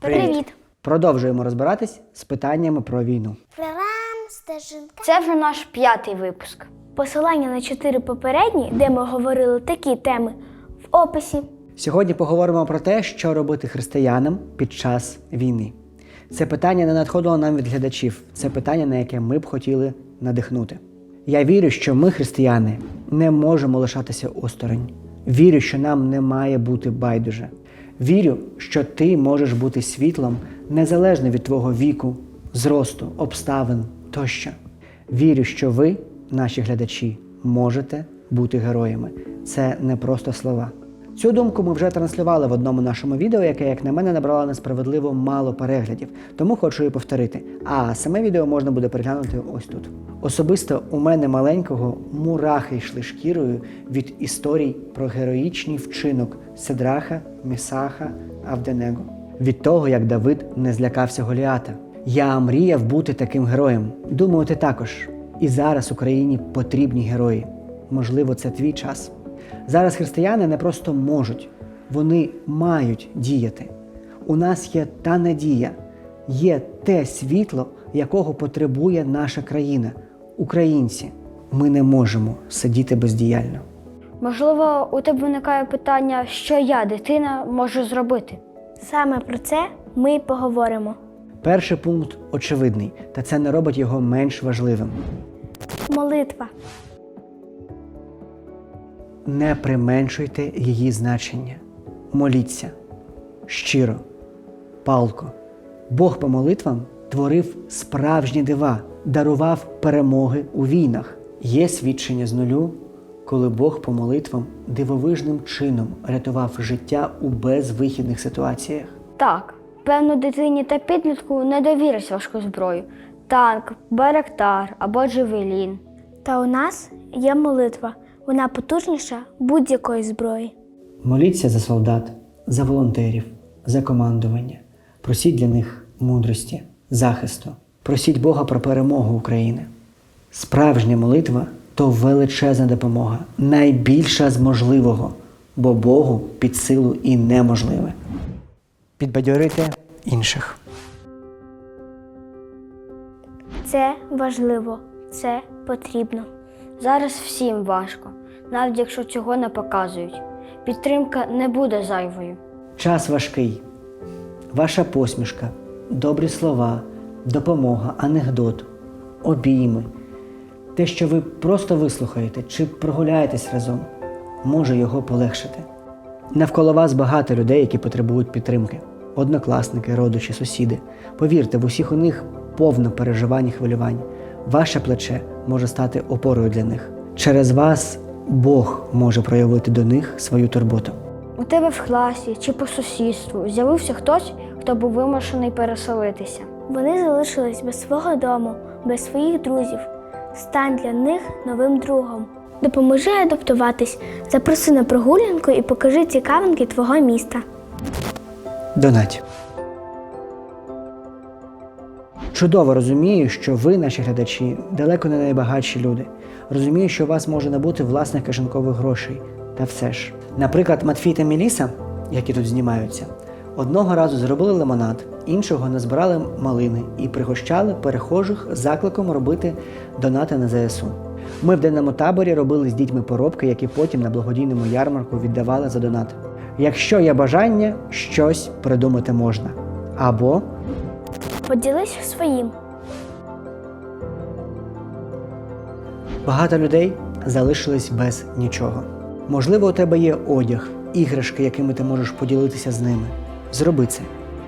Привіт! Продовжуємо розбиратись з питаннями про війну. Прорам, стежинка. Це вже наш п'ятий випуск. Посилання на чотири попередні, де ми говорили такі теми, в описі. Сьогодні поговоримо про те, що робити християнам під час війни. Це питання не надходило нам від глядачів. Це питання, на яке ми б хотіли надихнути. Я вірю, що ми, християни, не можемо лишатися осторонь. Вірю, що нам не має бути байдуже. Вірю, що ти можеш бути світлом незалежно від твого віку, зросту, обставин тощо. Вірю, що ви, наші глядачі, можете бути героями. Це не просто слова. Цю думку ми вже транслювали в одному нашому відео, яке, як на мене, набрало несправедливо мало переглядів, тому хочу її повторити. А саме відео можна буде переглянути ось тут. Особисто у мене маленького мурахи йшли шкірою від історій про героїчний вчинок Седраха, Місаха, Авденего. Від того, як Давид не злякався Голіата. Я мріяв бути таким героєм. Думаю, ти також. І зараз Україні потрібні герої. Можливо, це твій час. Зараз християни не просто можуть, вони мають діяти. У нас є та надія, є те світло, якого потребує наша країна, українці. Ми не можемо сидіти бездіяльно. Можливо, у тебе виникає питання, що я, дитина, можу зробити. Саме про це ми й поговоримо. Перший пункт очевидний, та це не робить його менш важливим. Молитва. Не применшуйте її значення. Моліться щиро, палко. Бог по молитвам творив справжні дива, дарував перемоги у війнах. Є свідчення з нулю, коли Бог по молитвам дивовижним чином рятував життя у безвихідних ситуаціях. Так, певно, дитині та підлітку не довірить важку зброю. Танк, барактар або джевелін. Та у нас є молитва. Вона потужніша будь-якої зброї. Моліться за солдат, за волонтерів, за командування. Просіть для них мудрості, захисту. Просіть Бога про перемогу України. Справжня молитва то величезна допомога, найбільша з можливого, бо Богу під силу і неможливе. Підбадьорити інших. Це важливо, це потрібно. Зараз всім важко, навіть якщо цього не показують. Підтримка не буде зайвою. Час важкий. Ваша посмішка, добрі слова, допомога, анекдот, обійми. Те, що ви просто вислухаєте чи прогуляєтесь разом, може його полегшити. Навколо вас багато людей, які потребують підтримки. Однокласники, родичі, сусіди. Повірте, в усіх у них повно переживань і хвилювань. Ваше плече може стати опорою для них. Через вас Бог може проявити до них свою турботу. У тебе в класі чи по сусідству з'явився хтось, хто був вимушений переселитися. Вони залишились без свого дому, без своїх друзів. Стань для них новим другом. Допоможи адаптуватись, запроси на прогулянку і покажи цікавинки твого міста. Донать. Чудово розумію, що ви, наші глядачі, далеко не найбагатші люди. Розумію, що у вас може не бути власних кишенькових грошей. Та все ж. Наприклад, Матфій та Міліса, які тут знімаються, одного разу зробили лимонад, іншого назбирали малини і пригощали перехожих закликом робити донати на ЗСУ. Ми в денному таборі робили з дітьми поробки, які потім на благодійному ярмарку віддавали за донат. Якщо є бажання, щось придумати можна. Або Поділись своїм. багато людей залишились без нічого. Можливо, у тебе є одяг, іграшки, якими ти можеш поділитися з ними. Зроби це.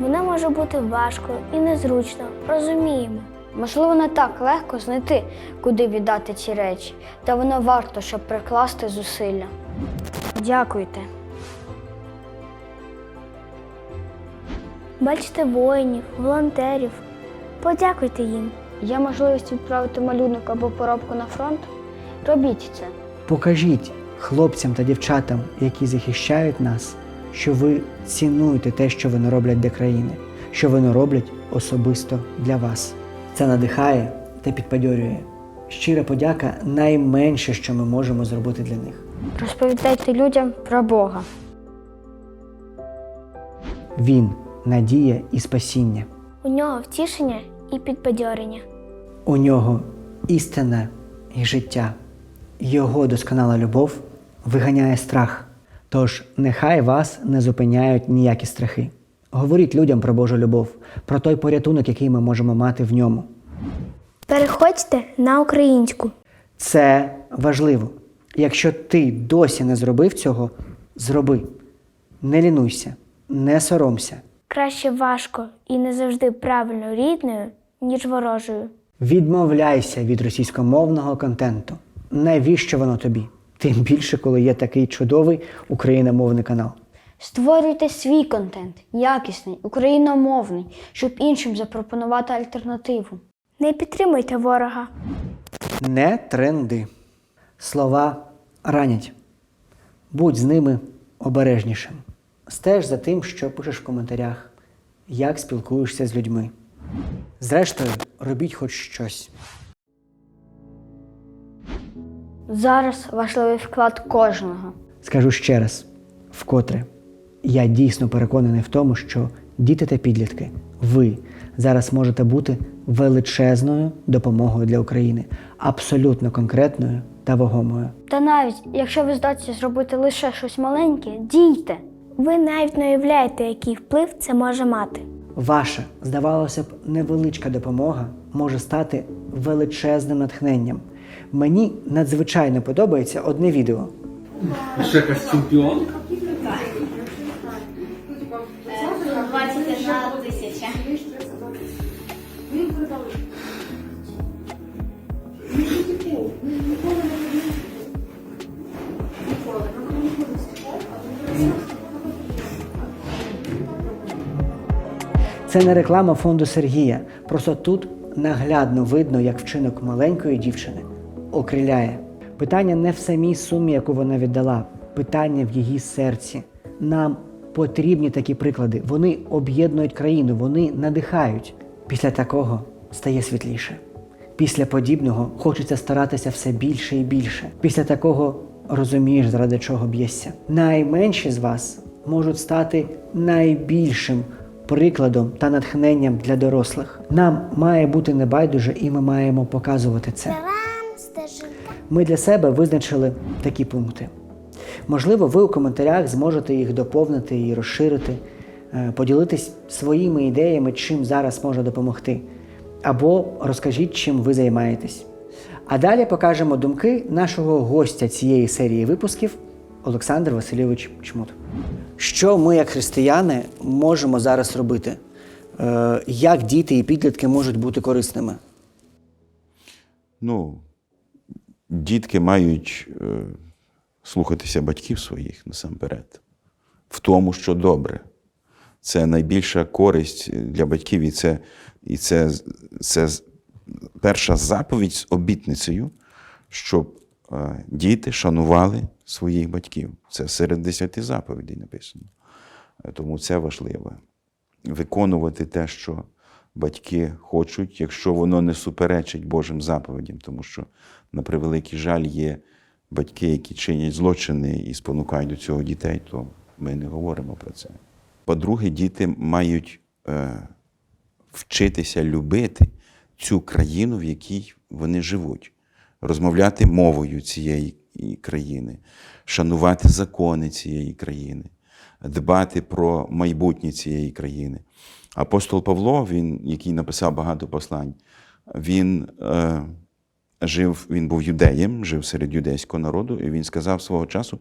Воно може бути важко і незручно, розуміємо. Можливо, не так легко знайти, куди віддати ці речі, та воно варто, щоб прикласти зусилля. Дякуйте. Бачите воїнів, волонтерів. Подякуйте їм. Є можливість відправити малюнок або поробку на фронт? Робіть це. Покажіть хлопцям та дівчатам, які захищають нас, що ви цінуєте те, що вони роблять для країни, що вони роблять особисто для вас. Це надихає та підбадьорює. Щира подяка найменше, що ми можемо зробити для них. Розповідайте людям про Бога. Він надія і спасіння. У нього втішення і підбадьорення. У нього істина і життя. Його досконала любов виганяє страх. Тож нехай вас не зупиняють ніякі страхи. Говоріть людям про Божу любов, про той порятунок, який ми можемо мати в ньому. Переходьте на українську. Це важливо. Якщо ти досі не зробив цього, зроби. Не лінуйся, не соромся. Краще важко і не завжди правильно рідною, ніж ворожою. Відмовляйся від російськомовного контенту. Навіщо воно тобі? Тим більше, коли є такий чудовий україномовний канал. Створюйте свій контент, якісний, україномовний, щоб іншим запропонувати альтернативу. Не підтримуйте ворога. Не тренди. Слова ранять. Будь з ними обережнішим. Стеж за тим, що пишеш в коментарях, як спілкуєшся з людьми. Зрештою, робіть хоч щось. Зараз важливий вклад кожного. Скажу ще раз, вкотре, я дійсно переконаний в тому, що діти та підлітки, ви зараз можете бути величезною допомогою для України, абсолютно конкретною та вагомою. Та навіть якщо ви здатні зробити лише щось маленьке, дійте. Ви навіть не уявляєте, який вплив це може мати. Ваша, здавалося б, невеличка допомога може стати величезним натхненням. Мені надзвичайно подобається одне відео. Ще якась чемпіонка? Це не реклама фонду Сергія. Просто тут наглядно видно, як вчинок маленької дівчини окриляє. Питання не в самій сумі, яку вона віддала, питання в її серці. Нам потрібні такі приклади. Вони об'єднують країну, вони надихають. Після такого стає світліше. Після подібного хочеться старатися все більше і більше. Після такого розумієш, заради чого б'єшся. Найменші з вас можуть стати найбільшим прикладом та натхненням для дорослих. Нам має бути небайдуже, і ми маємо показувати це. Ми для себе визначили такі пункти. Можливо, ви у коментарях зможете їх доповнити і розширити, е, поділитись своїми ідеями, чим зараз може допомогти. Або розкажіть, чим ви займаєтесь. А далі покажемо думки нашого гостя цієї серії випусків Олександр Васильович Чмут. Що ми, як християни, можемо зараз робити? Е, Як діти і підлітки можуть бути корисними? Ну, дітки мають е, слухатися батьків своїх насамперед, в тому, що добре. Це найбільша користь для батьків, і це, і це, це перша заповідь з обітницею, щоб е, діти шанували своїх батьків. Це серед десяти заповідей написано. Е, Тому це важливо. Виконувати те, що батьки хочуть, якщо воно не суперечить Божим заповідям, тому що, на превеликий жаль, є батьки, які чинять злочини і спонукають до цього дітей, то ми не говоримо про це. По-друге, діти мають е, вчитися любити цю країну, в якій вони живуть, розмовляти мовою цієї і країни, шанувати закони цієї країни, дбати про майбутнє цієї країни. Апостол Павло, він, який написав багато послань, він е, жив, він був юдеєм, жив серед юдейського народу, і він сказав свого часу,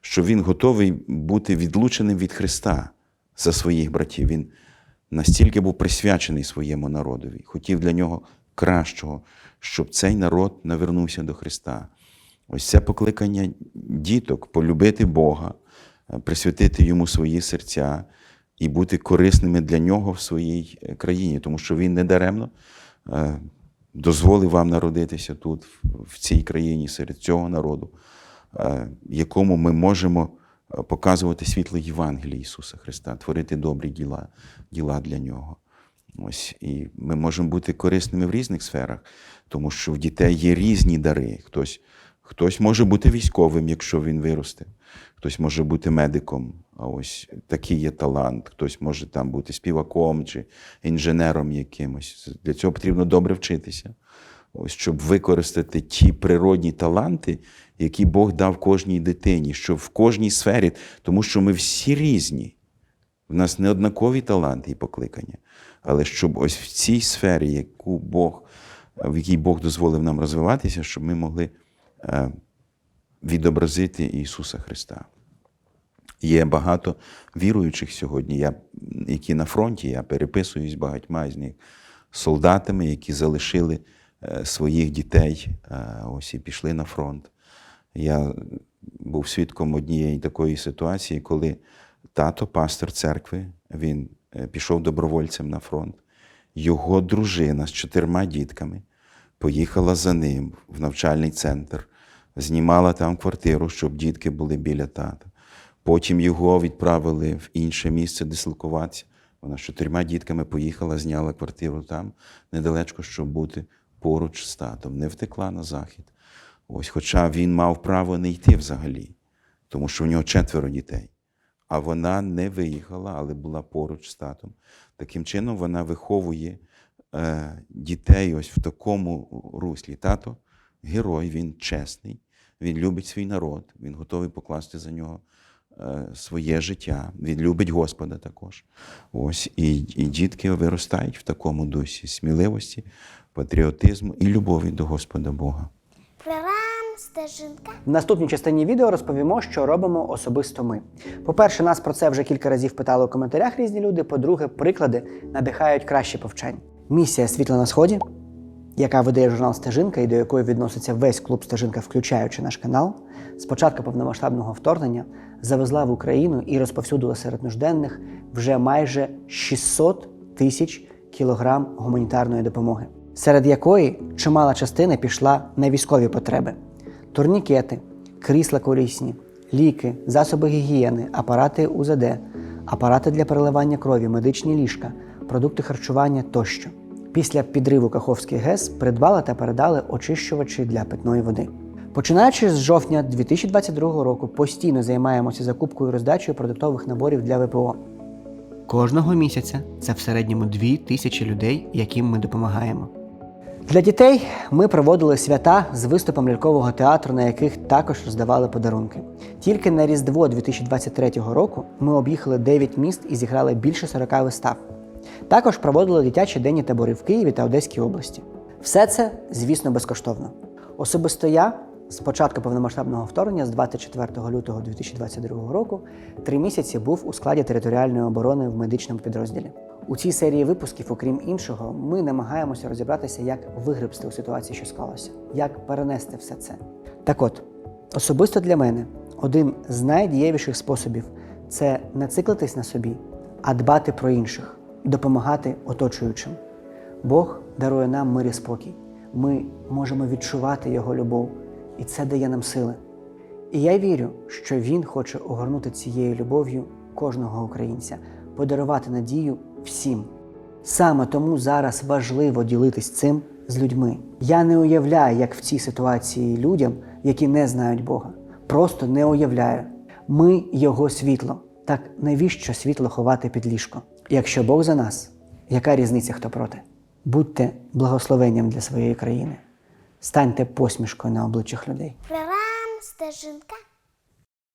що він готовий бути відлученим від Христа за своїх братів. Він настільки був присвячений своєму народові, хотів для нього кращого, щоб цей народ навернувся до Христа. Ось це покликання діток полюбити Бога, е, присвятити йому свої серця і бути корисними для нього в своїй е, країні, тому що він недаремно е, дозволив вам народитися тут, в- цій країні, серед цього народу, якому ми можемо показувати світло Євангелія Ісуса Христа, творити добрі діла, діла для нього. Ось, і ми можемо бути корисними в різних сферах, тому що в дітей є різні дари. Хтось, хтось може бути військовим, якщо він виросте, хтось може бути медиком, А ось такий є талант. Хтось може там бути співаком чи інженером якимось. Для цього потрібно добре вчитися. Ось щоб використати ті природні таланти, які Бог дав кожній дитині, щоб в кожній сфері, тому що ми всі різні. В нас не однакові таланти і покликання. Але щоб ось в цій сфері, яку Бог, в якій Бог дозволив нам розвиватися, щоб ми могли відобразити Ісуса Христа. Є багато віруючих сьогодні, я, які на фронті, я переписуюсь багатьма з них солдатами, які залишили е, своїх дітей, е, ось і пішли на фронт. Я був свідком однієї такої ситуації, коли тато, пастор церкви, він е, пішов добровольцем на фронт. Його дружина з чотирма дітками поїхала за ним в навчальний центр, знімала там квартиру, щоб дітки були біля тата. Потім його відправили в інше місце дислокуватися. Вона з чотирма дітками поїхала, зняла квартиру там, недалечко, щоб бути поруч з татом. Не втекла на захід. Ось, хоча він мав право не йти взагалі, тому що в нього четверо дітей. А вона не виїхала, але була поруч з татом. Таким чином, вона виховує е, дітей ось в такому руслі. Тато герой, він чесний, він любить свій народ, він готовий покласти за нього е, своє життя. Він любить Господа також. Ось, і, і дітки виростають в такому дусі сміливості, патріотизму і любові до Господа Бога. Стежинка. В наступній частині відео розповімо, що робимо особисто ми. По-перше, нас про це вже кілька разів питали у коментарях різні люди. По-друге, приклади надихають краще повчань. Місія Світла на Сході, яка видає журнал Стежинка і до якої відноситься весь клуб Стежинка, включаючи наш канал, з початку повномасштабного вторгнення завезла в Україну і розповсюдила серед нужденних вже майже 600 тисяч кілограм гуманітарної допомоги, серед якої чимала частина пішла на військові потреби турнікети, крісла колісні, ліки, засоби гігієни, апарати УЗД, апарати для переливання крові, медичні ліжка, продукти харчування тощо. Після підриву Каховський ГЕС придбали та передали очищувачі для питної води. Починаючи з жовтня 2022 року, постійно займаємося закупкою і роздачею продуктових наборів для ВПО. Кожного місяця це в середньому 2 тисячі людей, яким ми допомагаємо. Для дітей ми проводили свята з виступом лялькового театру, на яких також роздавали подарунки. Тільки на Різдво 2023 року ми об'їхали 9 міст і зіграли більше 40 вистав. Також проводили дитячі денні табори в Києві та Одеській області. Все це, звісно, безкоштовно. Особисто я з початку повномасштабного вторгнення, з 24 лютого 2022 року, три місяці був у складі територіальної оборони в медичному підрозділі. У цій серії випусків, окрім іншого, ми намагаємося розібратися, як вигребсти у ситуації, що склалося, як перенести все це. Так от, особисто для мене один з найдієвіших способів це не циклитись на собі, а дбати про інших, допомагати оточуючим. Бог дарує нам мир і спокій. Ми можемо відчувати Його любов, і це дає нам сили. І я вірю, що Він хоче огорнути цією любов'ю кожного українця, подарувати надію всім. Саме тому зараз важливо ділитись цим з людьми. Я не уявляю, як в цій ситуації людям, які не знають Бога. Просто не уявляю. Ми Його світло. Так навіщо світло ховати під ліжко? Якщо Бог за нас, яка різниця хто проти? Будьте благословенням для своєї країни. Станьте посмішкою на обличчях людей. Прорам стежинка.